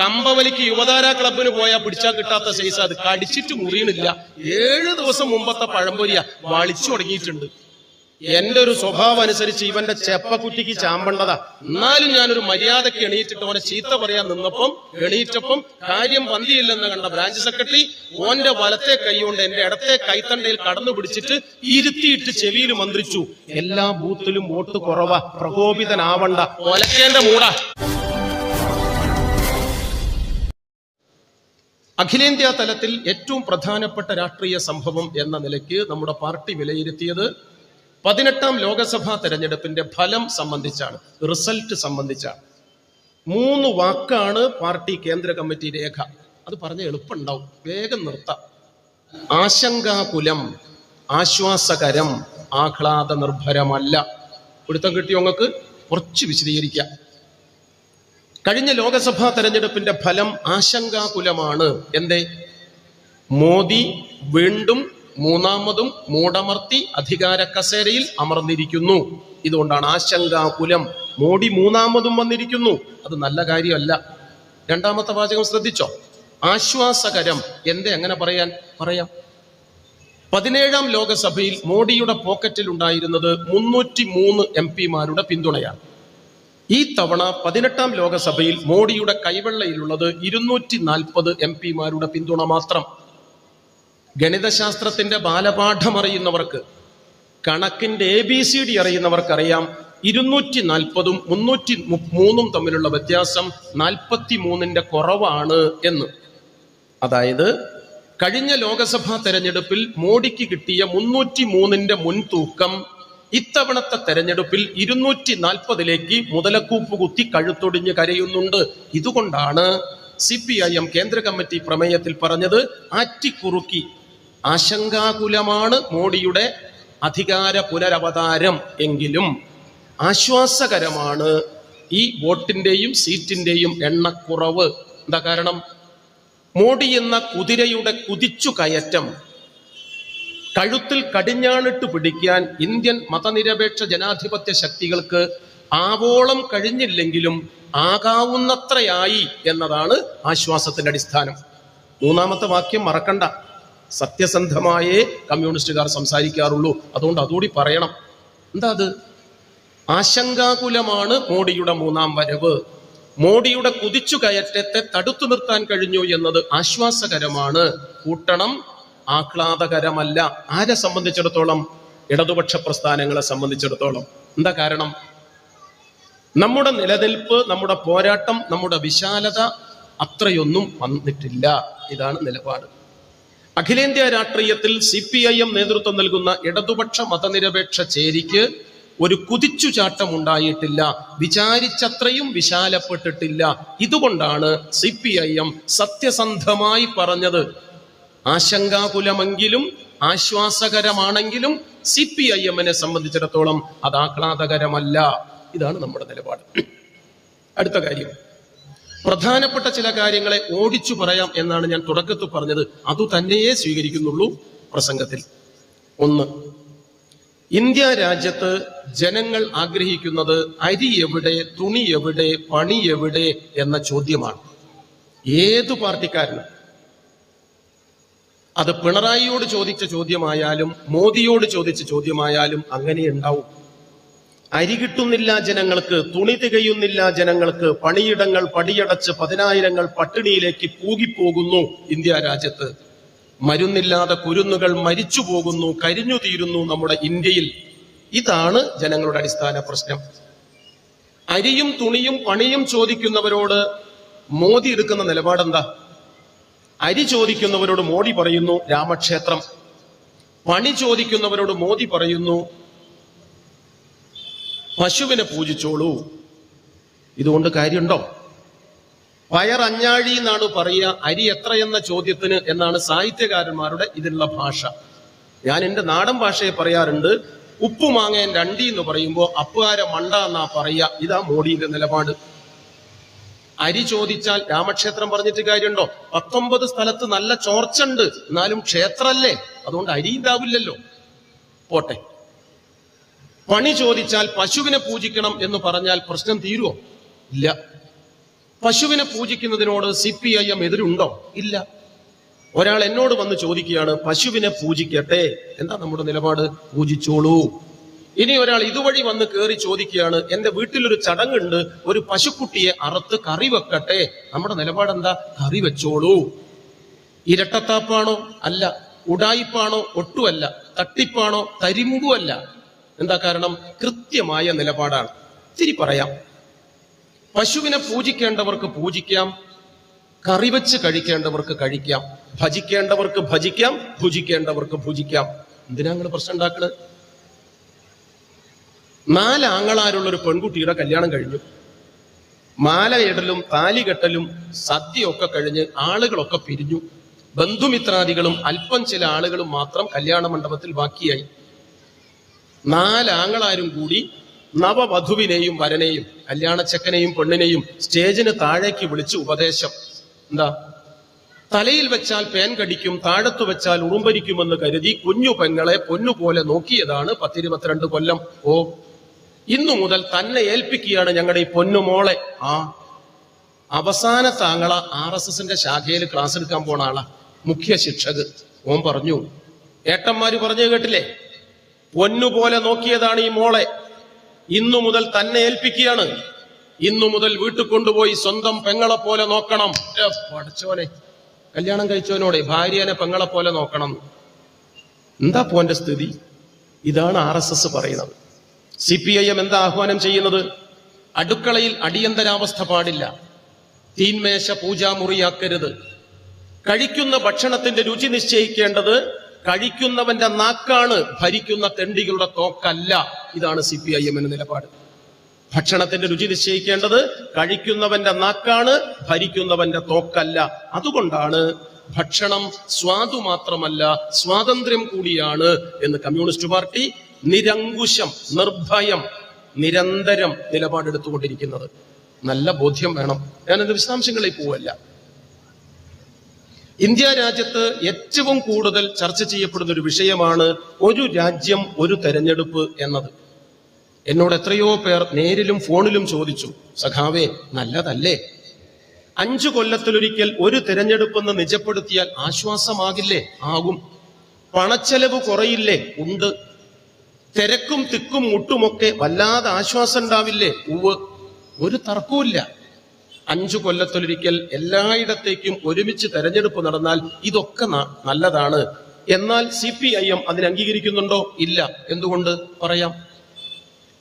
കമ്പവലിക്ക് യുവതാര ക്ലബിന് പോയാൽ പിടിച്ചാൽ കിട്ടാത്ത സൈസ് അത് കടിച്ചിട്ട് മുറിയണില്ല. ഏഴ് ദിവസം മുമ്പത്തെ പഴംപൊരിയ വളിച്ചു തുടങ്ങിയിട്ടുണ്ട്. എന്റെ ഒരു സ്വഭാവം അനുസരിച്ച് ഇവന്റെ ചെപ്പക്കുറ്റിക്ക് ചാമ്പണ്ടതാ. എന്നാലും ഞാനൊരു മര്യാദയ്ക്ക് എണീറ്റിട്ട് ഓനെ ചീത്ത പറയാൻ നിന്നപ്പം എണീറ്റപ്പം കാര്യം പന്തിയില്ലെന്ന് കണ്ട ബ്രാഞ്ച് സെക്രട്ടറി ഓന്റെ വലത്തെ കൈകൊണ്ട് എന്റെ ഇടത്തെ കൈത്തണ്ടയിൽ കടന്നു പിടിച്ചിട്ട് ഇരുത്തിയിട്ട് ചെവിയിൽ മന്ത്രിച്ചു. എല്ലാ ബൂത്തിലും വോട്ട് കുറവാ. പ്രകോപിതനാവണ്ട. ഒലക്കേന്റെ മൂടാ. അഖിലേന്ത്യാ തലത്തിൽ ഏറ്റവും പ്രധാനപ്പെട്ട രാഷ്ട്രീയ സംഭവം എന്ന നിലയ്ക്ക് നമ്മുടെ പാർട്ടി വിലയിരുത്തിയത് പതിനെട്ടാം ലോകസഭാ തെരഞ്ഞെടുപ്പിന്റെ ഫലം സംബന്ധിച്ചാണ് റിസൾട്ട് സംബന്ധിച്ചാണ്. മൂന്ന് വാക്കാണ് പാർട്ടി കേന്ദ്ര കമ്മിറ്റി രേഖ. അത് പറഞ്ഞ എളുപ്പമുണ്ടാവും. വേഗം നിർത്താം. ആശങ്കാകുലം ആശ്വാസകരം ആഹ്ലാദ നിർഭരമല്ല പിടുത്തം കിട്ടിയോ നിങ്ങൾക്ക്? കുറച്ച് വിശദീകരിക്കാം. കഴിഞ്ഞ ലോകസഭാ തെരഞ്ഞെടുപ്പിന്റെ ഫലം ആശങ്കാകുലമാണ്. എന്തേ? മോദി വീണ്ടും മൂന്നാമതും മൂടമർത്തി അധികാര കസേരയിൽ അമർന്നിരിക്കുന്നു. ഇതുകൊണ്ടാണ് ആശങ്കാകുലം. മോഡി മൂന്നാമതും വന്നിരിക്കുന്നു. അത് നല്ല കാര്യമല്ല. രണ്ടാമത്തെ വാചകം ശ്രദ്ധിച്ചോ? ആശ്വാസകരം. എന്തേ അങ്ങനെ പറയാൻ? പറയാം. പതിനേഴാം ലോകസഭയിൽ മോഡിയുടെ പോക്കറ്റിൽ ഉണ്ടായിരുന്നത് മുന്നൂറ്റി മൂന്ന് എം പിമാരുടെ പിന്തുണയാണ്. ഈ തവണ പതിനെട്ടാം ലോകസഭയിൽ മോഡിയുടെ കൈവെള്ളയിലുള്ളത് ഇരുന്നൂറ്റി നാൽപ്പത് എം പിമാരുടെ പിന്തുണ മാത്രം. ഗണിതശാസ്ത്രത്തിന്റെ ബാലപാഠം അറിയുന്നവർക്ക് കണക്കിന്റെ എ ബി സി ഡി അറിയുന്നവർക്കറിയാം ഇരുന്നൂറ്റി നാൽപ്പതും മുന്നൂറ്റി മൂന്നും തമ്മിലുള്ള വ്യത്യാസം നാൽപ്പത്തി മൂന്നിന്റെ കുറവാണ് എന്ന്. അതായത് കഴിഞ്ഞ ലോകസഭാ തെരഞ്ഞെടുപ്പിൽ മോഡിക്ക് കിട്ടിയ മുന്നൂറ്റി മൂന്നിന്റെ മുൻതൂക്കം ഇത്തവണത്തെ തെരഞ്ഞെടുപ്പിൽ ഇരുന്നൂറ്റി നാൽപ്പതിലേക്ക് മുതലക്കൂപ്പ് കുത്തി കഴുത്തൊടിഞ്ഞ് കരയുന്നുണ്ട്. ഇതുകൊണ്ടാണ് സി പി ഐ എം കേന്ദ്ര കമ്മിറ്റി പ്രമേയത്തിൽ പറഞ്ഞത് ആറ്റിക്കുറുക്കി. ആശങ്കാകുലമാണ് മോഡിയുടെ അധികാര പുനരവതാരം എങ്കിലും ആശ്വാസകരമാണ് ഈ വോട്ടിന്റെയും സീറ്റിന്റെയും എണ്ണക്കുറവ്. എന്താ കാരണം? മോഡി എന്ന കുതിരയുടെ കുതിച്ചു കയറ്റം കഴുത്തിൽ കടിഞ്ഞാണിട്ട് പിടിക്കാൻ ഇന്ത്യൻ മതനിരപേക്ഷ ജനാധിപത്യ ശക്തികൾക്ക് ആവോളം കഴിഞ്ഞില്ലെങ്കിലും ആകാവുന്നത്രയായി എന്നതാണ് ആശ്വാസത്തിന്റെ അടിസ്ഥാനം. മൂന്നാമത്തെ വാക്യം മറക്കണ്ട. സത്യസന്ധമായേ കമ്മ്യൂണിസ്റ്റുകാർ സംസാരിക്കാറുള്ളൂ. അതുകൊണ്ട് അതുകൂടി പറയണം. എന്താ അത്? ആശങ്കാകുലമാണ് മോഡിയുടെ മൂന്നാം വരവ്. മോഡിയുടെ കുതിച്ചു കയറ്റത്തെ തടുത്തു നിർത്താൻ കഴിഞ്ഞു എന്നത് ആശ്വാസകരമാണ്. കൂട്ടണം ആഹ്ലാദകരമല്ല. ആരെ സംബന്ധിച്ചിടത്തോളം? ഇടതുപക്ഷ പ്രസ്ഥാനങ്ങളെ സംബന്ധിച്ചിടത്തോളം. എന്താ കാരണം? നമ്മുടെ നിലനിൽപ്പ് നമ്മുടെ പോരാട്ടം നമ്മുടെ വിശാലത അത്രയൊന്നും വന്നിട്ടില്ല. ഇതാണ് നിലപാട്. അഖിലേന്ത്യാ രാഷ്ട്രീയത്തിൽ സി പി ഐ എം നേതൃത്വം നൽകുന്ന ഇടതുപക്ഷ മതനിരപേക്ഷ ചേരിക്ക് ഒരു കുതിച്ചുചാട്ടം ഉണ്ടായിട്ടില്ല. വിചാരിച്ചത്രയും വിശാലപ്പെട്ടിട്ടില്ല. ഇതുകൊണ്ടാണ് സി പി ഐ എം സത്യസന്ധമായി പറഞ്ഞത്. ആശങ്കാകുലമെങ്കിലും ആശ്വാസകരമാണെങ്കിലും സി പി ഐ എമ്മിനെ സംബന്ധിച്ചിടത്തോളം അത് ആഹ്ലാദകരമല്ല. ഇതാണ് നമ്മുടെ നിലപാട്. അടുത്ത കാര്യം. പ്രധാനപ്പെട്ട ചില കാര്യങ്ങളെ ഓടിച്ചു പറയാം എന്നാണ് ഞാൻ തുടക്കത്തിൽ പറഞ്ഞത്. അതു തന്നെയേ സ്വീകരിക്കുന്നുള്ളൂ പ്രസംഗത്തിൽ. ഒന്ന് ഇന്ത്യ രാജ്യത്ത് ജനങ്ങൾ ആഗ്രഹിക്കുന്നത് അരി എവിടെ തുണി എവിടെ പണി എവിടെ എന്ന ചോദ്യമാണ്. ഏതു പാർട്ടിക്കാരനും അത് പിണറായിയോട് ചോദിച്ച ചോദ്യമായാലും മോദിയോട് ചോദിച്ച ചോദ്യമായാലും അങ്ങനെ ഉണ്ടാവും അരി കിട്ടുന്നില്ല ജനങ്ങൾക്ക് തുണി തികയുന്നില്ല ജനങ്ങൾക്ക് പണിയിടങ്ങൾ പടിയടച്ച് പതിനായിരങ്ങൾ പട്ടിണിയിലേക്ക് പൂകിപ്പോകുന്നു ഇന്ത്യ രാജ്യത്ത്. മരുന്നില്ലാതെ കുരുന്നുകൾ മരിച്ചു പോകുന്നു കരിഞ്ഞു തീരുന്നു നമ്മുടെ ഇന്ത്യയിൽ. ഇതാണ് ജനങ്ങളുടെ അടിസ്ഥാന പ്രശ്നം. അരിയും തുണിയും പണിയും ചോദിക്കുന്നവരോട് മോദി എടുക്കുന്ന നിലപാടെന്താ? അരി ചോദിക്കുന്നവരോട് മോദി പറയുന്നു രാമക്ഷേത്രം. പണി ചോദിക്കുന്നവരോട് മോദി പറയുന്നു പശുവിനെ പൂജിച്ചോളൂ. ഇതുകൊണ്ട് കാര്യമുണ്ടോ? പയറഞ്ഞാഴി എന്നാണ് പറയുക അരി എത്രയെന്ന ചോദ്യത്തിന് എന്നാണ് സാഹിത്യകാരന്മാരുടെ ഇതിലുള്ള ഭാഷ. ഞാൻ എന്റെ നാടൻ ഭാഷയെ പറയാറുണ്ട് ഉപ്പു മാങ്ങയൻ രണ്ടി എന്ന് പറയുമ്പോൾ അപ്പുകാര മണ്ട എന്നാ പറയുക ഇതാ മോഡിയുടെ നിലപാട്. അരി ചോദിച്ചാൽ രാമക്ഷേത്രം പറഞ്ഞിട്ട് കാര്യമുണ്ടോ? പത്തൊമ്പത് സ്ഥലത്ത് നല്ല ചോർച്ചുണ്ട്. എന്നാലും ക്ഷേത്രമല്ലേ അതുകൊണ്ട് അരി ഉണ്ടാവില്ലല്ലോ പോട്ടെ. പണി ചോദിച്ചാൽ പശുവിനെ പൂജിക്കണം എന്ന് പറഞ്ഞാൽ പ്രശ്നം തീരുമോ ഇല്ല. പശുവിനെ പൂജിക്കുന്നതിനോട് സി പി ഐ എം എതിരുണ്ടോ? ഇല്ല. ഒരാൾ എന്നോട് വന്ന് ചോദിക്കുകയാണ് പശുവിനെ പൂജിക്കട്ടെ? എന്താ നമ്മുടെ നിലപാട്? പൂജിച്ചോളൂ. ഇനി ഒരാൾ ഇതുവഴി വന്ന് കയറി ചോദിക്കുകയാണ് എന്റെ വീട്ടിലൊരു ചടങ്ങുണ്ട് ഒരു പശുക്കുട്ടിയെ അറുത്ത് കറി വെക്കട്ടെ? നമ്മുടെ നിലപാട് എന്താ കറി വെച്ചോളൂ. ഇരട്ടത്താപ്പാണോ? അല്ല. ഉടായിപ്പാണോ? ഒട്ടുമല്ല. തട്ടിപ്പാണോ? തരിമ്പുമല്ല. എന്താ കാരണം? കൃത്യമായ നിലപാടാണ്. തിരി പറയാം. പശുവിനെ പൂജിക്കേണ്ടവർക്ക് പൂജിക്കാം കറി വെച്ച് കഴിക്കേണ്ടവർക്ക് കഴിക്കാം ഭജിക്കേണ്ടവർക്ക് ഭജിക്കാം ഭുജിക്കേണ്ടവർക്ക് ഭുജിക്കാം. എന്തിനാ നിങ്ങൾ പ്രശ്നം ഉണ്ടാക്കുന്നത് നാല് ഒരു പെൺകുട്ടിയുടെ കല്യാണം കഴിഞ്ഞു. മാലയിടലും താലികെട്ടലും സദ്യയൊക്കെ കഴിഞ്ഞ് ആളുകളൊക്കെ പിരിഞ്ഞു. ബന്ധുമിത്രാദികളും അല്പം ചില ആളുകളും മാത്രം കല്യാണ മണ്ഡപത്തിൽ ബാക്കിയായി. നാലാങ്ങളാരും കൂടി നവവധുവിനെയും വരനെയും കല്യാണച്ചക്കനെയും പെണ്ണിനെയും സ്റ്റേജിന് താഴേക്ക് വിളിച്ച് ഉപദേശം. എന്താ? തലയിൽ വെച്ചാൽ പേൻ കടിക്കും താഴത്തു വെച്ചാൽ ഉറുമ്പരിക്കുമെന്ന് കരുതി കുഞ്ഞു പെങ്ങളെ പൊന്നുപോലെ നോക്കിയതാണ് പത്തിരുപത്തിരണ്ട് കൊല്ലം. ഓ ഇന്നു മുതൽ തന്നെ ഏൽപ്പിക്കുകയാണ് ഞങ്ങളുടെ ഈ പൊന്നുമോളെ ആ. അവസാന താങ്കള ആർ എസ് എസിന്റെ ശാഖയിൽ ക്ലാസ് എടുക്കാൻ പോണ ആളാ. മുഖ്യ ശിക്ഷക്. ഓം പറഞ്ഞു ഏട്ടന്മാര് പറഞ്ഞു കേട്ടില്ലേ? പൊന്നുപോലെ നോക്കിയതാണ് ഈ മോളെ. ഇന്നു മുതൽ തന്നെ ഏൽപ്പിക്കുകയാണ്. ഇന്നു മുതൽ വീട്ടിൽ കൊണ്ടുപോയി സ്വന്തം പെങ്ങളെ പോലെ നോക്കണം. പഠിച്ചോനെ കല്യാണം കഴിച്ചവനോടെ ഭാര്യനെ പെങ്ങളെ പോലെ നോക്കണം. എന്താ പോന്റെ സ്ഥിതി? ഇതാണ് ആർ എസ് എസ് പറയുന്നത്. സി പി ഐ എം എന്താ ആഹ്വാനം ചെയ്യുന്നത്? അടുക്കളയിൽ അടിയന്തരാവസ്ഥ പാടില്ല. തീന്മേശ പൂജാമുറിയാക്കരുത് കഴിക്കുന്ന ഭക്ഷണത്തിന്റെ രുചി നിശ്ചയിക്കേണ്ടത് കഴിക്കുന്നവന്റെ നാക്കാണ് ഭരിക്കുന്ന തെണ്ടികളുടെ തോക്കല്ല. ഇതാണ് സി പി ഐ എമ്മിന്റെ നിലപാട്. ഭക്ഷണത്തിന്റെ രുചി നിശ്ചയിക്കേണ്ടത് കഴിക്കുന്നവന്റെ നാക്കാണ് ഭരിക്കുന്നവന്റെ തോക്കല്ല. അതുകൊണ്ടാണ് ഭക്ഷണം സ്വാദു മാത്രമല്ല സ്വാതന്ത്ര്യം കൂടിയാണ് എന്ന് കമ്മ്യൂണിസ്റ്റ് പാർട്ടി നിരങ്കുശം നിർഭയം നിരന്തരം നിലപാടെടുത്തുകൊണ്ടിരിക്കുന്നത്. നല്ല ബോധ്യം വേണം. ഞാനത് വിശദാംശങ്ങളിൽ പോവല്ല. ഇന്ത്യ രാജ്യത്ത് ഏറ്റവും കൂടുതൽ ചർച്ച ചെയ്യപ്പെടുന്ന ഒരു വിഷയമാണ് ഒരു രാജ്യം ഒരു തെരഞ്ഞെടുപ്പ് എന്നത്. എന്നോട് എത്രയോ പേർ നേരിലും ഫോണിലും ചോദിച്ചു സഖാവേ നല്ലതല്ലേ? അഞ്ചു കൊല്ലത്തിലൊരിക്കൽ ഒരു തെരഞ്ഞെടുപ്പെന്ന് നിജപ്പെടുത്തിയാൽ ആശ്വാസമാകില്ലേ? ആകും. പണച്ചെലവ് കുറയില്ലേ? ഉണ്ട്. തിരക്കും തിക്കും മുട്ടുമൊക്കെ വല്ലാതെ ആശ്വാസം ഉണ്ടാവില്ലേ? ഉവ് ഒരു തർക്കവുമില്ല. അഞ്ചു കൊല്ലത്തിലൊരിക്കൽ എല്ലായിടത്തേക്കും ഒരുമിച്ച് തെരഞ്ഞെടുപ്പ് നടന്നാൽ ഇതൊക്കെ നല്ലതാണ്. എന്നാൽ സി പി ഐ എം അതിന് അംഗീകരിക്കുന്നുണ്ടോ? ഇല്ല. എന്തുകൊണ്ട്? പറയാം.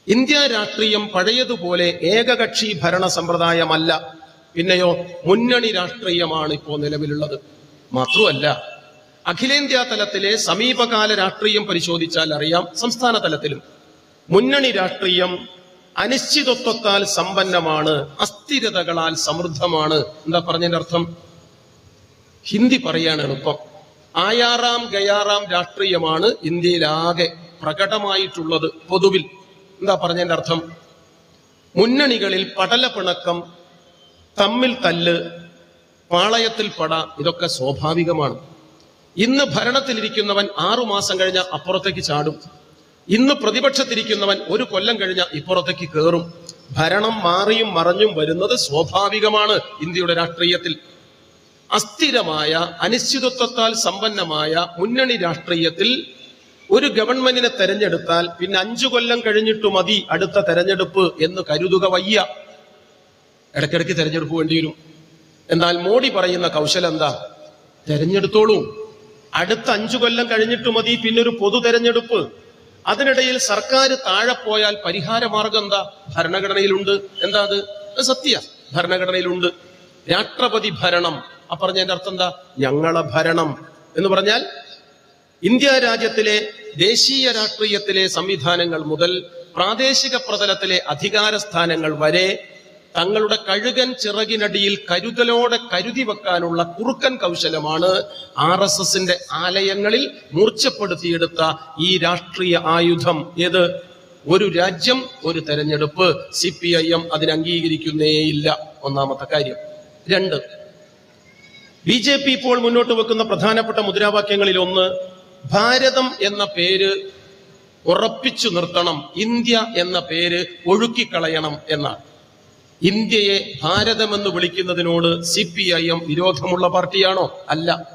ഇന്ത്യ രാഷ്ട്രീയം പഴയതുപോലെ ഏകകക്ഷി ഭരണ സമ്പ്രദായമല്ല. പിന്നെയോ മുന്നണി രാഷ്ട്രീയമാണ് ഇപ്പോൾ നിലവിലുള്ളത്. മാത്രമല്ല അഖിലേന്ത്യാ തലത്തിലെ സമീപകാല രാഷ്ട്രീയം പരിശോധിച്ചാൽ അറിയാം സംസ്ഥാന തലത്തിലും. മുന്നണി രാഷ്ട്രീയം അനിശ്ചിതത്വത്താൽ സമ്പന്നമാണ് അസ്ഥിരതകളാൽ സമൃദ്ധമാണ്. എന്താ പറഞ്ഞതിന്റെ അർത്ഥം? ഹിന്ദി പറയാണ് എളുപ്പം. ആയാറാം ഗയാറാം രാഷ്ട്രീയമാണ് ഇന്ത്യയിലാകെ പ്രകടമായിട്ടുള്ളത് പൊതുവിൽ. എന്താ പറഞ്ഞതിന്റെ അർത്ഥം? മുന്നണികളിൽ പടലപിണക്കം തമ്മിൽ തല്ല് പാളയത്തിൽ പട ഇതൊക്കെ സ്വാഭാവികമാണ്. ഇന്ന് ഭരണത്തിലിരിക്കുന്നവൻ ആറു മാസം കഴിഞ്ഞ അപ്പുറത്തേക്ക് ചാടും. ഇന്ന് പ്രതിപക്ഷത്തിരിക്കുന്നവൻ ഒരു കൊല്ലം കഴിഞ്ഞ ഇപ്പുറത്തേക്ക് കയറും ഭരണം മാറിയും മറഞ്ഞും വരുന്നത് സ്വാഭാവികമാണ് ഇന്ത്യയുടെ രാഷ്ട്രീയത്തിൽ. അസ്ഥിരമായ അനിശ്ചിതത്വത്താൽ സമ്പന്നമായ മുന്നണി രാഷ്ട്രീയത്തിൽ ഒരു ഗവൺമെന്റിനെ തെരഞ്ഞെടുത്താൽ പിന്നെ അഞ്ചു കൊല്ലം കഴിഞ്ഞിട്ട് മതി അടുത്ത തെരഞ്ഞെടുപ്പ് എന്ന് കരുതുക വയ്യ. ഇടയ്ക്കിടയ്ക്ക് തെരഞ്ഞെടുപ്പ് വേണ്ടി വരും. എന്നാൽ മോഡി പറയുന്ന കൗശലം എന്താ? തെരഞ്ഞെടുത്തോളൂ. അടുത്ത അഞ്ചു കൊല്ലം കഴിഞ്ഞിട്ട് മതി പിന്നൊരു പൊതു തെരഞ്ഞെടുപ്പ്. അതിനിടയിൽ സർക്കാർ താഴെ പോയാൽ പരിഹാര മാർഗം എന്താ? ഭരണഘടനയിലുണ്ട്. എന്താ അത്? സത്യ. ഭരണഘടനയിലുണ്ട്. രാഷ്ട്രപതി ഭരണം. ആ പറഞ്ഞതിന്റെ അർത്ഥം എന്താ? ഞങ്ങളെ ഭരണം. എന്ന് പറഞ്ഞാൽ ഇന്ത്യ രാജ്യത്തിലെ ദേശീയ രാഷ്ട്രീയത്തിലെ സംവിധാനങ്ങൾ മുതൽ പ്രാദേശിക പ്രതലത്തിലെ അധികാര സ്ഥാനങ്ങൾ വരെ തങ്ങളുടെ കഴുകൻ ചിറകിനടിയിൽ കരുതലോടെ കരുതി വെക്കാനുള്ള കുറുക്കൻ കൗശലമാണ് ആർ എസ് എസിന്റെ ആലയങ്ങളിൽ മൂർച്ചപ്പെടുത്തിയെടുത്ത ഈ രാഷ്ട്രീയ ആയുധം. ഏത്? ഒരു രാജ്യം ഒരു തെരഞ്ഞെടുപ്പ്. സി പി ഐ എം അതിന് അംഗീകരിക്കുന്നേയില്ല. ഒന്നാമത്തെ കാര്യം. രണ്ട്. ബി ജെ പി ഇപ്പോൾ മുന്നോട്ട് വെക്കുന്ന പ്രധാനപ്പെട്ട മുദ്രാവാക്യങ്ങളിൽ ഒന്ന് ഭാരതം എന്ന പേര് ഉറപ്പിച്ചു നിർത്തണം. ഇന്ത്യ എന്ന പേര് ഒഴുക്കിക്കളയണം എന്നാണ്. ഇന്ത്യയെ ഭാരതമെന്ന് വിളിക്കുന്നതിനോട് സി പി ഐ എം വിരോധമുള്ള പാർട്ടിയാണോ? അല്ല.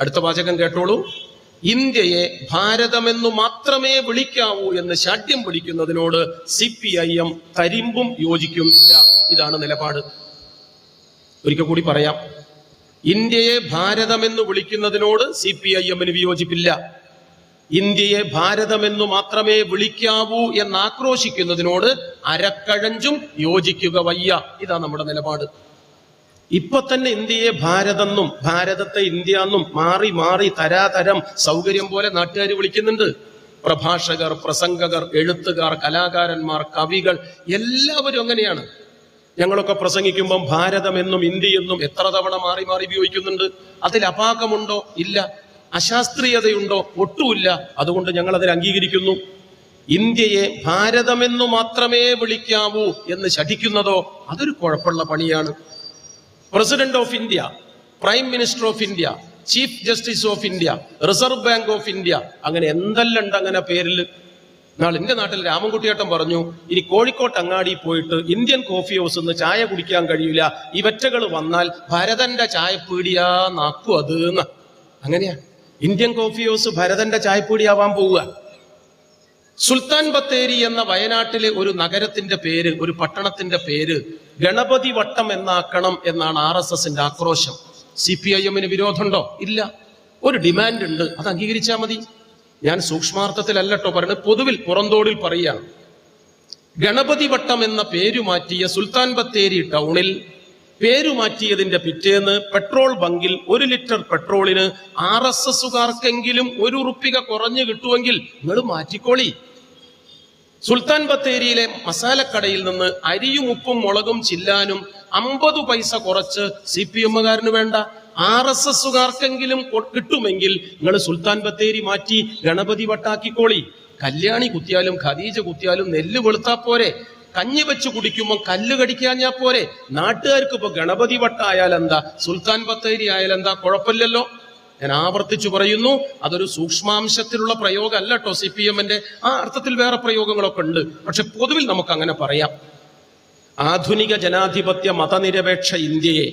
അടുത്ത വാചകം കേട്ടോളൂ. ഇന്ത്യയെ ഭാരതമെന്നു മാത്രമേ വിളിക്കാവൂ എന്ന് ശാഠ്യം പിടിക്കുന്നതിനോട് സി പി ഐ എം തരിമ്പും യോജിക്കുന്നില്ല. ഇതാണ് നിലപാട്. ഒരിക്കൽ കൂടി പറയാം. ഇന്ത്യയെ ഭാരതമെന്ന് വിളിക്കുന്നതിനോട് സി പി ഐ എമ്മിന് വിയോജിപ്പില്ല. ഇന്ത്യയെ ഭാരതമെന്നു മാത്രമേ വിളിക്കാവൂ എന്ന് ആക്രോശിക്കുന്നതിനോട് അരക്കഴഞ്ചും യോജിക്കുക വയ്യ. ഇതാ നമ്മുടെ നിലപാട്. ഇപ്പൊ തന്നെ ഇന്ത്യയെ ഭാരതെന്നും ഭാരതത്തെ ഇന്ത്യ എന്നും മാറി മാറി തരാതരം സൗകര്യം പോലെ നാട്ടുകാർ വിളിക്കുന്നുണ്ട്. പ്രഭാഷകർ പ്രസംഗകർ എഴുത്തുകാർ കലാകാരന്മാർ കവികൾ എല്ലാവരും അങ്ങനെയാണ്. ഞങ്ങളൊക്കെ പ്രസംഗിക്കുമ്പം ഭാരതമെന്നും ഇന്ത്യയെന്നും എത്ര തവണ മാറി മാറി ഉപയോഗിക്കുന്നുണ്ട്? അതിൽ അപാകമുണ്ടോ? ഇല്ല. അശാസ്ത്രീയതയുണ്ടോ? ഒട്ടുമില്ല. അതുകൊണ്ട് ഞങ്ങൾ അതിൽ അംഗീകരിക്കുന്നു. ഇന്ത്യയെ ഭാരതമെന്നു മാത്രമേ വിളിക്കാവൂ എന്ന് ശഠിക്കുന്നതോ അതൊരു കുഴപ്പമുള്ള പണിയാണ്. President of India prime minister of India chief justice of India reserve bank of India അങ്ങനെ എന്തെല്ലാം ഉണ്ട് അങ്ങനെ പേരിൽ. നാളെ എന്റെ നാട്ടിൽ രാമൻകുട്ടിയേട്ടൻ പറഞ്ഞു ഇനി കോഴിക്കോട്ട് അങ്ങാടി പോയിട്ട് ഇന്ത്യൻ കോഫി ഹൗസ് നിന്ന് ചായ കുടിക്കാൻ കഴിയില്ല. ഇവറ്റകൾ വന്നാൽ ഭരതന്റെ ചായപ്പീടിയാ നാക്കു അത് അങ്ങനെയാണ് അങ്ങനെയാ. ഇന്ത്യൻ കോഫി ഹൗസ് ഭരതന്റെ ആവാൻ പോവുക. സുൽത്താൻ ബത്തേരി എന്ന വയനാട്ടിലെ ഒരു നഗരത്തിന്റെ പേര് ഒരു പട്ടണത്തിന്റെ പേര് ഗണപതി വട്ടം എന്നാക്കണം എന്നാണ് ആർ എസ് എസിന്റെ ആക്രോശം. സി പി ഐ എമ്മിന് വിരോധമുണ്ടോ? ഇല്ല. ഒരു ഡിമാൻഡ് ഉണ്ട്. അത് അംഗീകരിച്ചാൽ മതി. ഞാൻ സൂക്ഷ്മാർത്ഥത്തിലല്ലട്ടോ പറയുന്നത് പൊതുവിൽ പുറന്തോടിൽ പറയുകയാണ്. ഗണപതി വട്ടം എന്ന പേരു മാറ്റിയ സുൽത്താൻ ബത്തേരി ടൗണിൽ പേരു മാറ്റിയതിന്റെ പിറ്റേന്ന് പെട്രോൾ ബങ്കിൽ ഒരു ലിറ്റർ പെട്രോളിന് ആർ എസ് എസുകാർക്കെങ്കിലും ഒരു ഉറുപ്പിക കുറഞ്ഞു കിട്ടുമെങ്കിൽ നിങ്ങൾ മാറ്റിക്കോളി. സുൽത്താൻ ബത്തേരിയിലെ മസാലക്കടയിൽ നിന്ന് അരിയും ഉപ്പും മുളകും ചില്ലാനും അമ്പത് പൈസ കുറച്ച് സി പി എമ്മുകാരന് വേണ്ട. ആർ എസ് എസുകാർക്കെങ്കിലും കിട്ടുമെങ്കിൽ നിങ്ങൾ സുൽത്താൻ ബത്തേരി മാറ്റി ഗണപതി വട്ടാക്കിക്കോളി. കല്യാണി കുത്തിയാലും ഖദീജ കുത്തിയാലും നെല്ല് വെളുത്താ പോരെ. കഞ്ഞി വെച്ച് കുടിക്കുമ്പോൾ കല്ല് കടിക്കാഞ്ഞാ പോരെ. നാട്ടുകാർക്ക് ഇപ്പൊ ഗണപതി വട്ടായാൽ എന്താ സുൽത്താൻ ബത്തേരി ആയാൽ എന്താ കുഴപ്പമില്ലല്ലോ. ഞാൻ ആവർത്തിച്ചു പറയുന്നു അതൊരു സൂക്ഷ്മാംശത്തിലുള്ള പ്രയോഗം അല്ല കേട്ടോ സി പി എമ്മിന്റെ ആ അർത്ഥത്തിൽ വേറെ പ്രയോഗങ്ങളൊക്കെ ഉണ്ട്. പക്ഷെ പൊതുവിൽ നമുക്ക് അങ്ങനെ പറയാം. ആധുനിക ജനാധിപത്യ മതനിരപേക്ഷ ഇന്ത്യയെ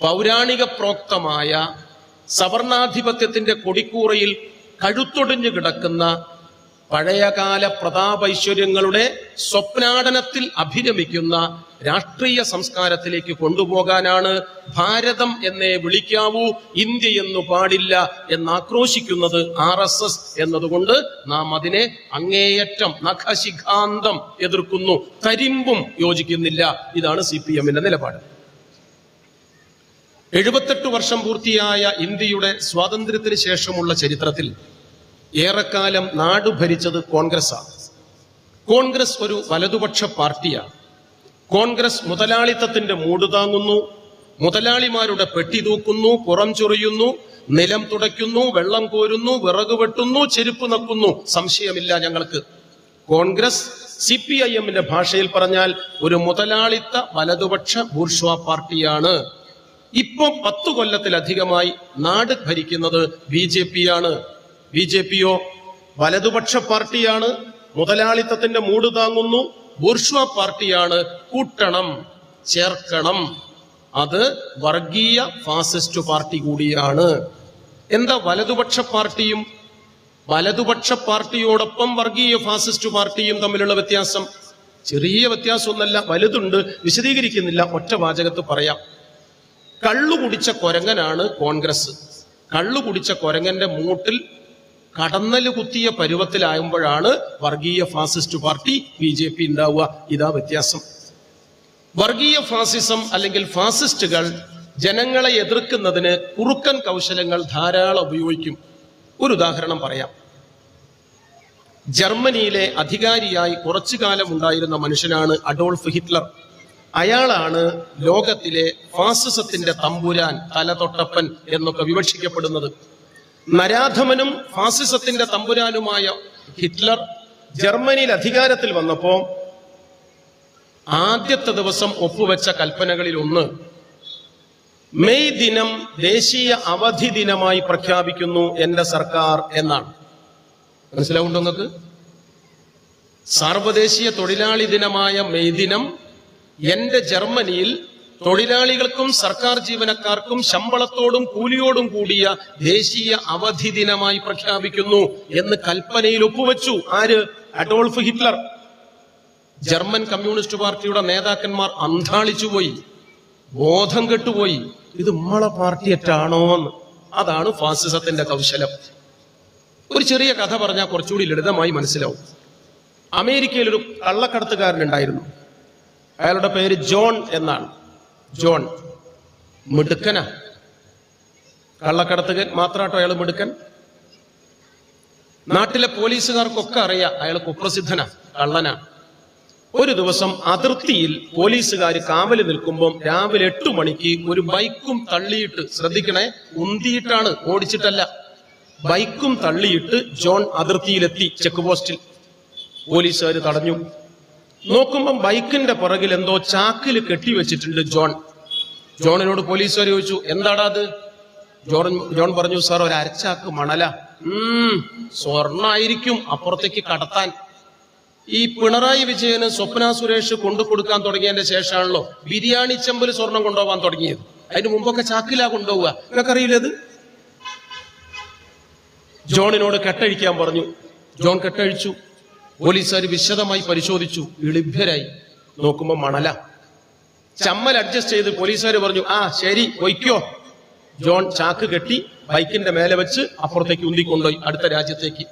പൗരാണിക പ്രോക്തമായ സവർണാധിപത്യത്തിന്റെ കൊടിക്കൂറയിൽ കഴുത്തൊടിഞ്ഞു കിടക്കുന്ന പഴയകാല പ്രതാപൈശ്വര്യങ്ങളുടെ സ്വപ്നാടനത്തിൽ അഭിരമിക്കുന്ന രാഷ്ട്രീയ സംസ്കാരത്തിലേക്ക് കൊണ്ടുപോകാനാണ് ഭാരതം എന്നേ വിളിക്കാവൂ ഇന്ത്യ എന്നു പാടില്ല എന്നാക്രോശിക്കുന്നത് ആർ എസ് എസ് എന്നതുകൊണ്ട് നാം അതിനെ അങ്ങേയറ്റം നഖശിഖാന്തം എതിർക്കുന്നു. തരിമ്പും യോജിക്കുന്നില്ല. ഇതാണ് സി പി എമ്മിന്റെ നിലപാട്. എഴുപത്തെട്ട് വർഷം പൂർത്തിയായ ഇന്ത്യയുടെ സ്വാതന്ത്ര്യത്തിന് ശേഷമുള്ള ചരിത്രത്തിൽ ഏറെക്കാലം നാട് ഭരിച്ചത് കോൺഗ്രസ്സാണ്. കോൺഗ്രസ് ഒരു വലതുപക്ഷ പാർട്ടിയാണ്. കോൺഗ്രസ് മുതലാളിത്തത്തിന്റെ മൂട് താങ്ങുന്നു മുതലാളിമാരുടെ പെട്ടി തൂക്കുന്നു പുറം ചൊറിയുന്നു നിലം തുടയ്ക്കുന്നു വെള്ളം കോരുന്നു വിറക് വെട്ടുന്നു ചെരുപ്പ് നക്കുന്നു. സംശയമില്ല ഞങ്ങൾക്ക്. കോൺഗ്രസ് സി പി ഐ എമ്മിന്റെ ഭാഷയിൽ പറഞ്ഞാൽ ഒരു മുതലാളിത്ത വലതുപക്ഷ ബൂർഷ്വാ പാർട്ടിയാണ്. ഇപ്പം പത്തു കൊല്ലത്തിലധികമായി നാട് ഭരിക്കുന്നത് ബി ജെ പി ആണ്. ബി ജെ പിയോ വലതുപക്ഷ പാർട്ടിയാണ് മുതലാളിത്തത്തിന്റെ മൂട് താങ്ങുന്നു ബൂർഷ്വ പാർട്ടിയാണ് കൂട്ടണം ചേർക്കണം. അത് വർഗീയ ഫാസിസ്റ്റ് പാർട്ടി കൂടിയാണ്. എന്താ വലതുപക്ഷ പാർട്ടിയും വലതുപക്ഷ പാർട്ടിയോടൊപ്പം വർഗീയ ഫാസിസ്റ്റ് പാർട്ടിയും തമ്മിലുള്ള വ്യത്യാസം? ചെറിയ വ്യത്യാസമൊന്നല്ല വലുതുണ്ട് വിശദീകരിക്കുന്നില്ല ഒറ്റ വാചകത്ത് പറയാം. കള്ളു കുടിച്ച കൊരങ്ങനാണ് കോൺഗ്രസ്. കള്ളു കുടിച്ച കൊരങ്ങന്റെ മൂട്ടിൽ കടന്നൽ കുത്തിയ പരുവത്തിലാകുമ്പോഴാണ് വർഗീയ fascist party B J P ഉണ്ടാവുക. ഇതാ വ്യത്യാസം. വർഗീയ ഫാസിസം അല്ലെങ്കിൽ ഫാസിസ്റ്റുകൾ ജനങ്ങളെ എതിർക്കുന്നതിന് കുറുക്കൻ കൗശലങ്ങൾ ധാരാളം ഉപയോഗിക്കും. ഒരു ഉദാഹരണം പറയാം. ജർമ്മനിയിലെ അധികാരിയായി കുറച്ചു കാലം ഉണ്ടായിരുന്ന മനുഷ്യനാണ് അഡോൾഫ് ഹിറ്റ്ലർ. അയാളാണ് ലോകത്തിലെ ഫാസിസത്തിന്റെ തമ്പുരാൻ തലതൊട്ടപ്പൻ എന്നൊക്കെ വിവക്ഷിക്കപ്പെടുന്നത്. നരാധമനും ഫാസിസത്തിന്റെ തമ്പുരാനുമായ ഹിറ്റ്ലർ ജർമ്മനിയിൽ അധികാരത്തിൽ വന്നപ്പോ ആദ്യത്തെ ദിവസം ഒപ്പുവെച്ച കൽപ്പനകളിൽ ഒന്ന് മെയ് ദിനം ദേശീയ അവധി ദിനമായി പ്രഖ്യാപിക്കുന്നു എന്റെ സർക്കാർ എന്നാണ്. മനസ്സിലാവുണ്ടോ നിങ്ങൾക്ക്? സാർവദേശീയ തൊഴിലാളി ദിനമായ മെയ് ദിനം എന്റെ ജർമ്മനിയിൽ തൊഴിലാളികൾക്കും സർക്കാർ ജീവനക്കാർക്കും ശമ്പളത്തോടും കൂലിയോടും കൂടിയ ദേശീയ അവധി ദിനമായി പ്രഖ്യാപിക്കുന്നു എന്ന് കൽപ്പനയിൽ ഒപ്പുവെച്ചു. ആര്? Adolf Hitler. ജർമ്മൻ കമ്മ്യൂണിസ്റ്റ് പാർട്ടിയുടെ നേതാക്കന്മാർ അന്താളിച്ചുപോയി ബോധം കെട്ടുപോയി. ഇത് നമ്മളെ പാർട്ടിയറ്റാണോ എന്ന് അതാണ് ഫാസിസത്തിന്റെ കൗശലം. ഒരു ചെറിയ കഥ പറഞ്ഞാൽ കുറച്ചുകൂടി ലളിതമായി മനസ്സിലാവും. അമേരിക്കയിൽ ഒരു കള്ളക്കടത്തുകാരൻ ഉണ്ടായിരുന്നു അയാളുടെ പേര് ജോൺ എന്നാണ്. ജോൺ മിടുക്കനാ. കള്ളക്കടത്തുകൻ മാത്രമാട്ടോ അയാൾ മിടുക്കൻ. നാട്ടിലെ പോലീസുകാർക്കൊക്കെ അറിയാം അയാൾ കുപ്രസിദ്ധനാ കള്ളനാ. ഒരു ദിവസം അതിർത്തിയിൽ പോലീസുകാർ കാവൽ നിൽക്കുമ്പോൾ രാവിലെ എട്ടു മണിക്ക് ഒരു ബൈക്കും തള്ളിയിട്ട് ശ്രദ്ധിക്കണേ ഉന്തിയിട്ടാണ് ഓടിച്ചിട്ടല്ല. ബൈക്കും തള്ളിയിട്ട് ജോൺ അതിർത്തിയിലെത്തി ചെക്ക് പോസ്റ്റിൽ. പോലീസുകാർ തടഞ്ഞു. നോക്കുമ്പം ബൈക്കിന്റെ പുറകിൽ എന്തോ ചാക്കിൽ കെട്ടിവെച്ചിട്ടുണ്ട് ജോൺ. ജോണിനോട് പോലീസുകാർ ചോദിച്ചു എന്താടാ അത്? ജോൺ ജോൺ പറഞ്ഞു സാർ ഒരു അരച്ചാക്ക് മണല. ഉം സ്വർണായിരിക്കും അപ്പുറത്തേക്ക് കടത്താൻ. ഈ പിണറായി വിജയന് സ്വപ്ന സുരേഷ് കൊണ്ടു കൊടുക്കാൻ തുടങ്ങിയതിന്റെ ശേഷമാണല്ലോ ബിരിയാണി ചെമ്പിൽ സ്വർണം കൊണ്ടുപോകാൻ തുടങ്ങിയത്. അതിന് മുമ്പൊക്കെ ചാക്കിലാ കൊണ്ടുപോവുക. നിങ്ങൾക്കറിയില്ലത് ജോണിനോട് കെട്ടഴിക്കാൻ പറഞ്ഞു. ജോൺ കെട്ടഴിച്ചു. പോലീസുകാർ വിശദമായി പരിശോധിച്ചു. ഇളിഭ്യരായി. നോക്കുമ്പോ മണല. ചമ്മൽ അഡ്ജസ്റ്റ് ചെയ്ത് പോലീസുകാർ പറഞ്ഞു ആ ശരി വയ്ക്കോ ജോൺ ചാക്ക് കെട്ടി ബൈക്കിന്റെ മേലെ വെച്ച് അപ്പുറത്തേക്ക് ഉന്തിക്കൊണ്ടുപോയി അടുത്ത രാജ്യത്തേക്ക്.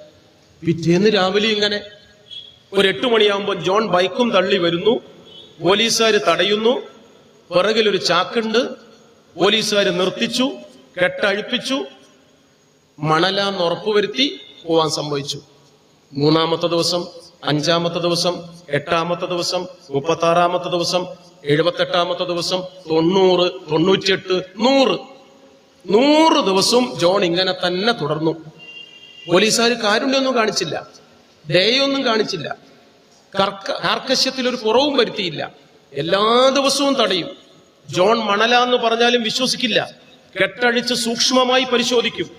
പിറ്റേന്ന് രാവിലെ ഇങ്ങനെ ഒരു എട്ട് മണിയാകുമ്പോൾ ജോൺ ബൈക്കും തള്ളി വരുന്നു. പോലീസുകാർ തടയുന്നു. പിറകിൽ ഒരു ചാക്കുണ്ട്. പോലീസുകാർ നിർത്തിച്ചു കെട്ടഴിപ്പിച്ചു. മണലാന്ന് ഉറപ്പുവരുത്തി പോവാൻ സംഭവിച്ചു മൂന്നാമത്തെ ദിവസം അഞ്ചാമത്തെ ദിവസം എട്ടാമത്തെ ദിവസം മുപ്പത്തി ആറാമത്തെ ദിവസം എഴുപത്തെട്ടാമത്തെ ദിവസം തൊണ്ണൂറ് തൊണ്ണൂറ്റിയെട്ട് നൂറ്. നൂറ് ദിവസവും ജോൺ ഇങ്ങനെ തന്നെ തുടർന്നു. പോലീസുകാർ കാരുണ്യൊന്നും കാണിച്ചില്ല. ദയൊന്നും കാണിച്ചില്ല. കർക്ക കാർക്കശ്യത്തിൽ ഒരു കുറവും വരുത്തിയില്ല. എല്ലാ ദിവസവും തടയും. ജോൺ മണല എന്ന് പറഞ്ഞാലും വിശ്വസിക്കില്ല. കെട്ടഴിച്ച് സൂക്ഷ്മമായി പരിശോധിക്കും.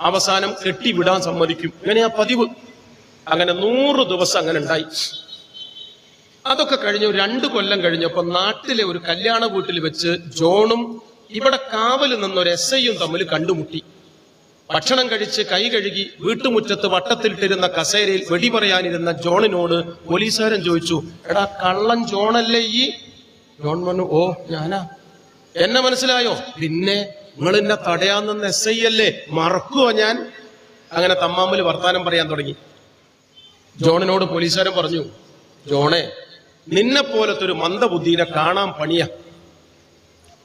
അവസാനം കെട്ടിവിടാൻ സമ്മതിക്കും. ഇങ്ങനെയാ പതിവ്. അങ്ങനെ നൂറ് ദിവസം അങ്ങനെ ഉണ്ടായി. അതൊക്കെ കഴിഞ്ഞു രണ്ടു കൊല്ലം കഴിഞ്ഞപ്പോ നാട്ടിലെ ഒരു കല്യാണ വീട്ടിൽ വെച്ച് ജോണും ഇവിടെ കാവൽ നിന്നൊരു എസ് ഐയും തമ്മിൽ കണ്ടുമുട്ടി. ഭക്ഷണം കഴിച്ച് കൈ കഴുകി വീട്ടുമുറ്റത്ത് വട്ടത്തിലിട്ടിരുന്ന കസേരയിൽ വെടി പറയാനിരുന്ന ജോണിനോട് പോലീസുകാരൻ ചോദിച്ചു എടാ കള്ളൻ ജോണല്ലേ ഈ? ജോൺ പറഞ്ഞു ഓ ഞാനാ. എന്നെ മനസ്സിലായോ? പിന്നെ നിങ്ങൾ എന്നെ തടയാൻ നിന്ന എസ് ഐ അല്ലേ? മറക്കുവോ ഞാൻ? അങ്ങനെ തമ്മാമ്പിൽ വർത്താനം പറയാൻ തുടങ്ങി. ജോണിനോട് പോലീസുകാരൻ പറഞ്ഞു ജോണെ നിന്നെ പോലത്തെ ഒരു മന്ദബുദ്ധിനെ കാണാൻ പണിയ.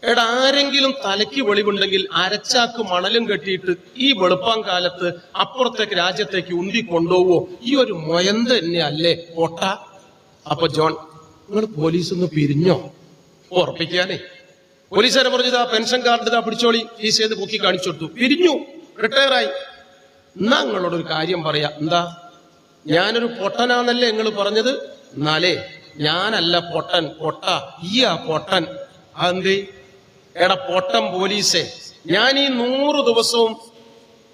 എടാ ആരെങ്കിലും തലയ്ക്ക് വെളിവുണ്ടെങ്കിൽ അരച്ചാക്ക് മണലും കെട്ടിയിട്ട് ഈ വെളുപ്പം കാലത്ത് അപ്പുറത്തേക്ക് രാജ്യത്തേക്ക് ഉന്തി കൊണ്ടുപോവോ? ഈ ഒരു മൊയന്ത തന്നെ അല്ലേ? പൊട്ട. അപ്പൊ ജോൺ നിങ്ങൾ പോലീസ് ഒന്ന് പിരിഞ്ഞോ ഉറപ്പിക്കാനേ. പോലീസുകാരെ പറഞ്ഞത് ആ പെൻഷൻ കാർഡ് ഇതാ പിടിച്ചോളി. ഈ ചെയ്ത് പൊക്കി കാണിച്ചു കൊടുത്തു. പിരിഞ്ഞു. റിട്ടയർ ആയി എന്നാ നിങ്ങളോട് ഒരു കാര്യം പറയാ. എന്താ? ഞാനൊരു പൊട്ടനാന്നല്ലേ നിങ്ങൾ പറഞ്ഞത്? എന്നാലേ ഞാനല്ല പൊട്ടൻ പൊട്ട ഈ ആ പൊട്ടൻ. അതെന്തേ? എടാ പൊട്ടൻ പോലീസേ ഞാൻ ഈ നൂറ് ദിവസവും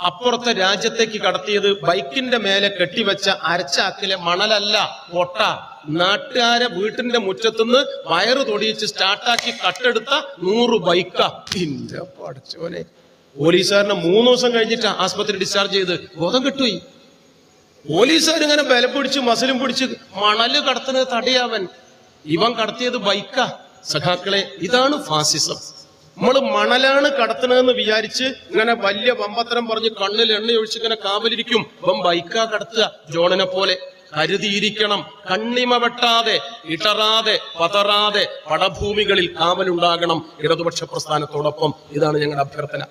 അപ്പുറത്തെ രാജ്യത്തേക്ക് കടത്തിയത് ബൈക്കിന്റെ മേലെ കെട്ടിവെച്ച അരച്ചാക്കിലെ മണലല്ല പൊട്ട. നാട്ടുകാരെ വീട്ടിന്റെ മുറ്റത്തുനിന്ന് വയറ് തൊടിയിച്ച് സ്റ്റാർട്ടാക്കി കട്ടെടുത്ത നൂറ് ബൈക്ക. പോലീസുകാരനെ മൂന്ന് ദിവസം കഴിഞ്ഞിട്ട് ആസ്പത്രി ഡിസ്ചാർജ് ചെയ്ത്. ബോധം കിട്ടുപോയി. പോലീസുകാർ ഇങ്ങനെ ബലം പിടിച്ച് മസിലും പിടിച്ച് മണൽ കടത്തുന്നത് തടയാവൻ ഇവൻ കടത്തിയത് ബൈക്കാ. സഖാക്കളെ ഇതാണ് ഫാസിസം. നമ്മൾ മണലാണ് കടത്തണതെന്ന് വിചാരിച്ച് ഇങ്ങനെ വലിയ വമ്പത്തരം പറഞ്ഞ് കണ്ണിൽ എണ്ണ ഒഴിച്ച് ഇങ്ങനെ കാവലിരിക്കും. ഇപ്പം ബൈക്കാ കടത്തുക ജോണിനെ പോലെ. കരുതിയിരിക്കണം കണ്ണിമ വെട്ടാതെ ഇടറാതെ പതറാതെ പടഭൂമികളിൽ കാവലുണ്ടാകണം ഇടതുപക്ഷ പ്രസ്ഥാനത്തോടൊപ്പം. ഇതാണ് ഞങ്ങളുടെ അഭ്യർത്ഥന.